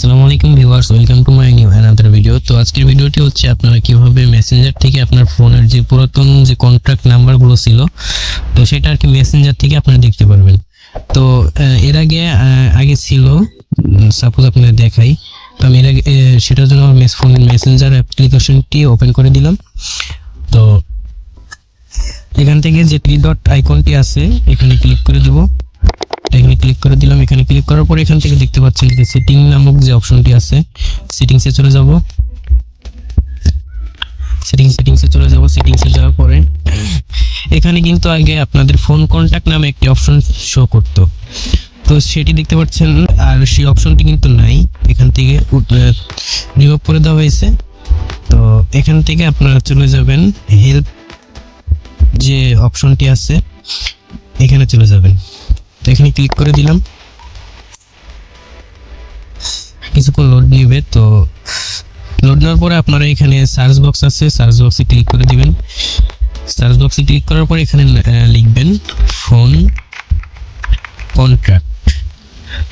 আসসালামু আলাইকুম viewers, welcome to my new another video. তো আজকের ভিডিওটি হচ্ছে আপনারা কীভাবে মেসেঞ্জার থেকে আপনার ফোনের যে পুরাতন যে কন্ট্যাক্ট নাম্বারগুলো ছিল, তো সেটা আর কি মেসেঞ্জার থেকে আপনারা দেখতে পারবেন। তো এর আগে আগে ছিল সাপোজ আপনাদের দেখাই, তো আমি এর আগে সেটার জন্য আমার ফোনের মেসেঞ্জার অ্যাপ্লিকেশনটি ওপেন করে দিলাম। তো, এখান থেকে যে থ্রি ডট আইকনটি আছে, এখানে ক্লিক করে দেবো। ক্লিক করে দিলাম। এখানে ক্লিক করার পরে এখান থেকে দেখতে পাচ্ছেন যে সেটিং নামক যে অপশনটি আছে সেটিংসে চলে যাব। সেটিং সেটিংসে চলে যাব সেটিংসে যাওয়ার পরে এখানে কিন্তু আগে আপনাদের ফোন কন্ট্যাক্ট নামে একটি অপশন শো করতো। তো সেটি দেখতে পাচ্ছেন, আর সেই অপশনটি কিন্তু নাই। এখান থেকে রিমুভ করে দেওয়া হয়েছে। তো এখান থেকে আপনারা চলে যাবেন হেল্প যে অপশনটি আছে, এখানে চলে যাবেন। তো এখানে ক্লিক করে দিলাম। কিছুক্ষণ লোড নিবে তো লোড নেওয়ার পরে আপনারা এখানে সার্চ বক্স আছে সার্চ বক্সে ক্লিক করে দিবেন। সার্চ বক্সে ক্লিক করার পরে এখানে লিখবেন ফোন কন্ট্রাক্ট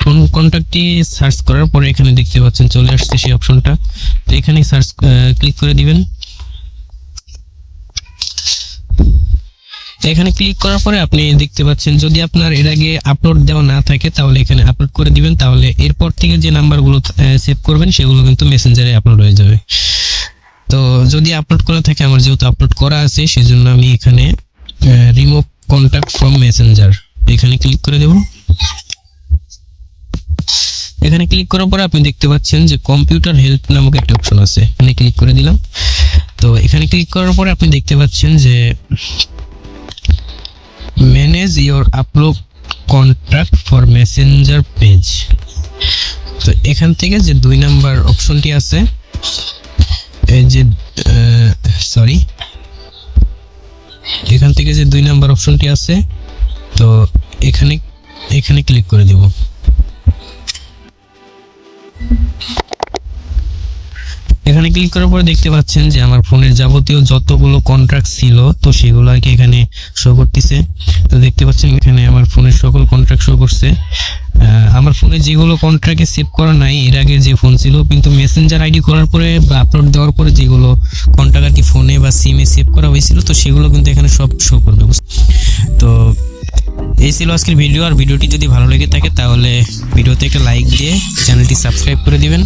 ফোন কন্ট্যাক্টটি সার্চ করার পরে এখানে দেখতে পাচ্ছেন চলে আসছে সেই অপশনটা তো এখানে সার্চ ক্লিক করে দিবেন। এখানে ক্লিক করার পরে আপনি দেখতে পাচ্ছেন, যদি আপনার এর আগে আপলোড দেওয়া না থাকে, তাহলে এখানে আপলোড করে দিবেন। তাহলে এরপর থেকে যে নাম্বারগুলো সেভ করবেন, সেগুলো কিন্তু মেসেঞ্জারে আপলোড হয়ে যাবে। তো যদি আপলোড করা থাকে, আমার যেহেতু আপলোড করা আছে, সেজন্য আমি এখানে রিমুভ কন্ট্যাক্ট ফ্রম মেসেঞ্জার এখানে ক্লিক করে দেব। এখানে ক্লিক করার পরে আপনি দেখতে পাচ্ছেন যে কম্পিউটার হেল্প নামক একটা অপশন আছে। এখানে ক্লিক করে দিলাম। তো এখানে ক্লিক করার পরে আপনি দেখতে পাচ্ছেন যে manage your upload contract for Messenger page তো এখান থেকে যে দুই নাম্বার অপশনটি আছে, এই যে সরি এখান থেকে যে দুই নাম্বার অপশনটি আছে, তো এখানে এখানে ক্লিক করে দিব। এখানে ক্লিক করার পরে দেখতে পাচ্ছেন যে আমার ফোনের যাবতীয় যতগুলো কন্ট্রাক্ট ছিল, তো সেগুলো আর কি এখানে শো করতেছে। তো দেখতে পাচ্ছেন এখানে আমার ফোনের সকল কন্ট্রাক্ট শো করছে। আমার ফোনে যেগুলো কন্ট্রাক্টে সেভ করা নাই, এর আগে যে ফোন ছিল, কিন্তু মেসেঞ্জার আইডি করার পরে বা আপলোড দেওয়ার পরে যেগুলো কন্ট্রাক্ট আর কি ফোনে বা সিমে সেভ করা হয়েছিল, তো সেগুলো কিন্তু এখানে সব শো করবে তো এই ছিল আজকের ভিডিও আর ভিডিওটি যদি ভালো লেগে থাকে, তাহলে ভিডিওতে একটা লাইক দিয়ে চ্যানেলটি সাবস্ক্রাইব করে দিবেন।